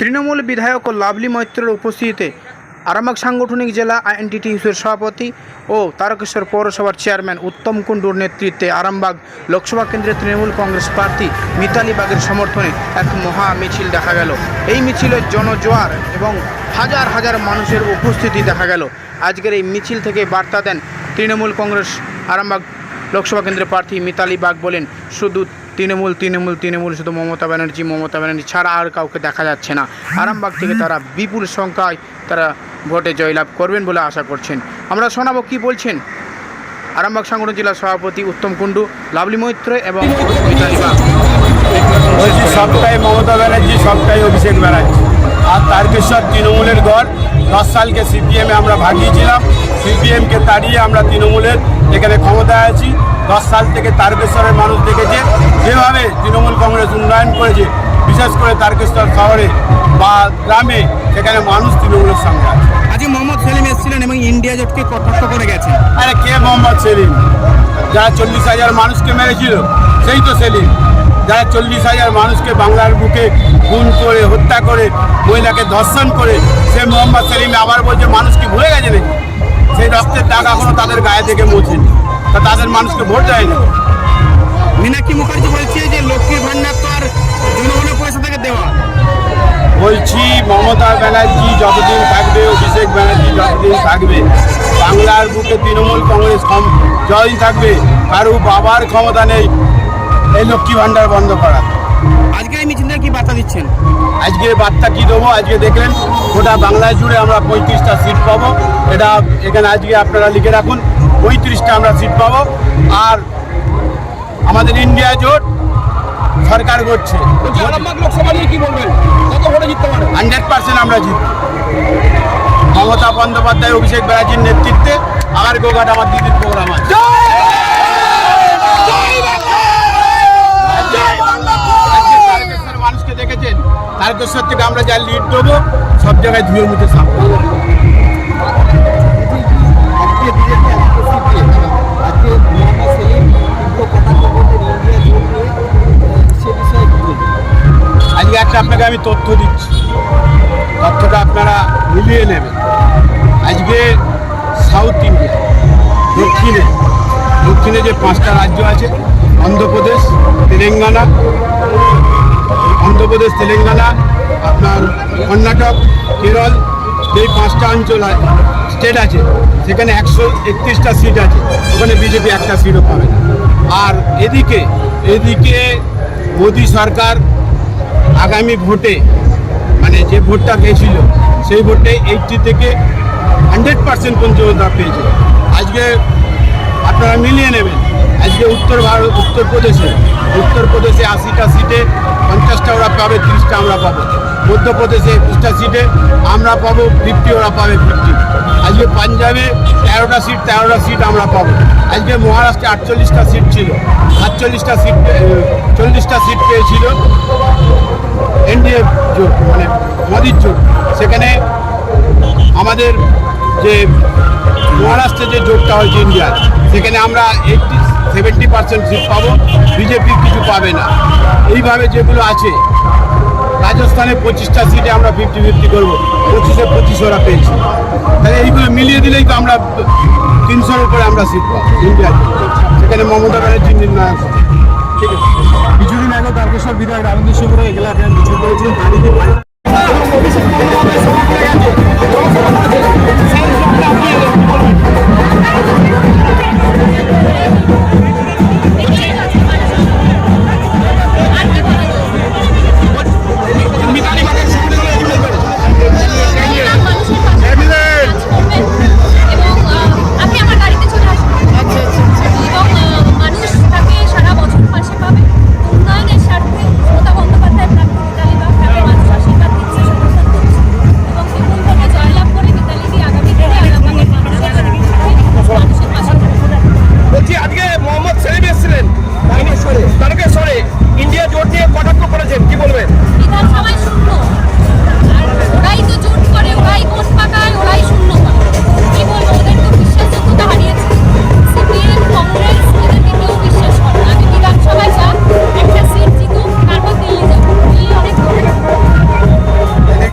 তৃণমূল বিধায়ক লাভলি মৈত্রের উপস্থিতিতে আরামবাগ সাংগঠনিক জেলা আইএনটিটিউসির সভাপতি ও তারকেশ্বর পৌরসভার চেয়ারম্যান উত্তম কুণ্ডুর নেতৃত্বে আরামবাগ লোকসভা কেন্দ্রের তৃণমূল কংগ্রেস প্রার্থী মিতালি বাগের সমর্থনে এক মহা মিছিল দেখা গেল। এই মিছিলের জনজোয়ার এবং হাজার হাজার মানুষের উপস্থিতি দেখা গেল। আজকের এই মিছিল থেকে বার্তা দেন তৃণমূল কংগ্রেস আরামবাগ লোকসভা কেন্দ্রের প্রার্থী মিতালি বাগ বলেন, শুধু তৃণমূল তৃণমূল তৃণমূল, শুধু মমতা ব্যানার্জি মমতা ব্যানার্জি ছাড়া আর কাউকে দেখা যাচ্ছে না। আরামবাগ থেকে তারা বিপুল সংখ্যায় তারা ভোটে জয়লাভ করবেন বলে আশা করছেন। আমরা শোনাবো কি বলছেন আরামবাগ সাংগঠনিক জেলা সভাপতি উত্তম কুণ্ডু, লাভলি মৈত্র এবং সবটাই মমতা ব্যানার্জি, সবটাই অভিষেক ব্যানার্জি। আর তারকেশ্বর তৃণমূলের ঘর, দশ সালকে সিপিএমে আমরা ভাগিয়েছিলাম। সিপিএমকে তাড়িয়ে আমরা তৃণমূলের এখানে ক্ষমতায় আছি। দশ সাল থেকে তারকেশ্বরের মানুষ দেখেছে। যেভাবে তৃণমূল কংগ্রেস উন্নয়ন করেছে বিশেষ করে তারকেশ্বর শহরে বা গ্রামে সেখানে মানুষ তৃণমূলের সঙ্গে আছে। আজকে মোহাম্মদ সেলিম এসেছিলেন এবং ইন্ডিয়া জোটকে কটাক্ষ করে গেছেন। আরে কে মোহাম্মদ সেলিম? যারা চল্লিশ হাজার মানুষকে মেরেছিল সেই তো সেলিম। যারা চল্লিশ হাজার মানুষকে বাংলার বুকে খুন করে হত্যা করে মহিলাকে ধর্ষণ করে সে মোহাম্মদ সেলিম আবার বলছে মানুষ কি ভুলে গেছে নাকি? সেই রক্তের টাকা এখনও তাদের গায়ে থেকে মোছেনি। তা তাদের মানুষকে ভোট দেয়নি। মীনাক্ষী মুখার্জি বলছে যে লক্ষ্মীর ভান্ডার তো আর জনগণের পয়সা থেকে দেওয়া। বলছি মমতা ব্যানার্জি যতদিন থাকবে অভিষেক ব্যানার্জি যতদিন থাকবে বাংলার বুকে তৃণমূল কংগ্রেস যতদিন থাকবে কারও বাবার ক্ষমতা নেই এই লক্ষ্মী ভান্ডার বন্ধ করা আজকে এই মিছিল কি বার্তা দিচ্ছেন? আজকে বার্তা কি দেবো? আজকে দেখলেন গোটা বাংলায় জুড়ে আমরা পঁয়ত্রিশটা সিট পাবো। এটা এখানে আজকে আপনারা লিখে রাখুন। পঁয়ত্রিশটা আমরা সিট পাবো। আর আমাদের ইন্ডিয়া জোট সরকার করছে লোকসভা নিয়ে কি বলবেন? কত ভোটে জিততে পারে? হান্ড্রেড পার্সেন্ট আমরা জিতব। মমতা বন্দ্যোপাধ্যায় অভিষেক ব্যানার্জির নেতৃত্বে আমার গোঘাট আমার দিদির প্রোগ্রাম আছে। মানুষকে দেখেছেন? তারকেশ্বর থেকে আমরা যা লিড দেবো সব জায়গায় ধুয়ে মুখে সাপ আপনাকে আমি তথ্য দিচ্ছি। তথ্যটা আপনারা মিলিয়ে নেবেন। আজকে সাউথ ইন্ডিয়া, দক্ষিণে দক্ষিণে যে পাঁচটা রাজ্য আছে, অন্ধ্রপ্রদেশ, তেলেঙ্গানা অন্ধ্রপ্রদেশ, তেলেঙ্গানা, আপনার কর্ণাটক, কেরল যেই পাঁচটা অঞ্চল স্টেট আছে, সেখানে একশো একত্রিশটা সিট আছে, ওখানে বিজেপি একটা সিটও পাবে আর এদিকে এদিকে মোদী সরকার আগামী ভোটে মানে যে ভোটটা পেয়েছিল সেই ভোটে এইটটি থেকে হান্ড্রেড পার্সেন্ট পর্যন্ত পেয়েছে। আজকে আপনারা মিলিয়ে নেবেন। আজকে উত্তর ভারত উত্তরপ্রদেশে উত্তরপ্রদেশে আশিটা সিটে পঞ্চাশটা ওরা পাবে, তিরিশটা আমরা পাবো। মধ্যপ্রদেশে একুশটা সিটে আমরা পাবো ফিফটি ওরা পাবে ফিফটি আজকে পাঞ্জাবে তেরোটা সিট তেরোটা সিট আমরা পাবো। আজকে মহারাষ্ট্রে আটচল্লিশটা সিট ছিল আটচল্লিশটা সিট চল্লিশটা সিট পেয়েছিল এনডিএ জোট মানে মোদির জোট। সেখানে আমাদের যে মহারাষ্ট্রে যে জোটটা হয়েছে ইন্ডিয়ার সেখানে আমরা এইটটি সেভেন্টি পার্সেন্ট সিট পাবো, বিজেপি কিছু পাবে না। এইভাবে যেগুলো আছে রাজস্থানে পঁচিশটা সিটে আমরা ফিফটি ফিফটি করব। পঁচিশে পঁচিশ ওরা পেয়েছি। তাহলে এইগুলো মিলিয়ে দিলেই তো আমরা তিনশোর উপরে আমরা সিট পাবো। ইন্ডিয়াতে সেখানে মমতা ব্যানার্জি নির্ণয় আছে ঠিক আছে। কিছুদিন আগে তারকেশ্বর বিধায়ক আনন্দ শিবরে এগুলো আপনার কিছু করেছিলেন তারিখে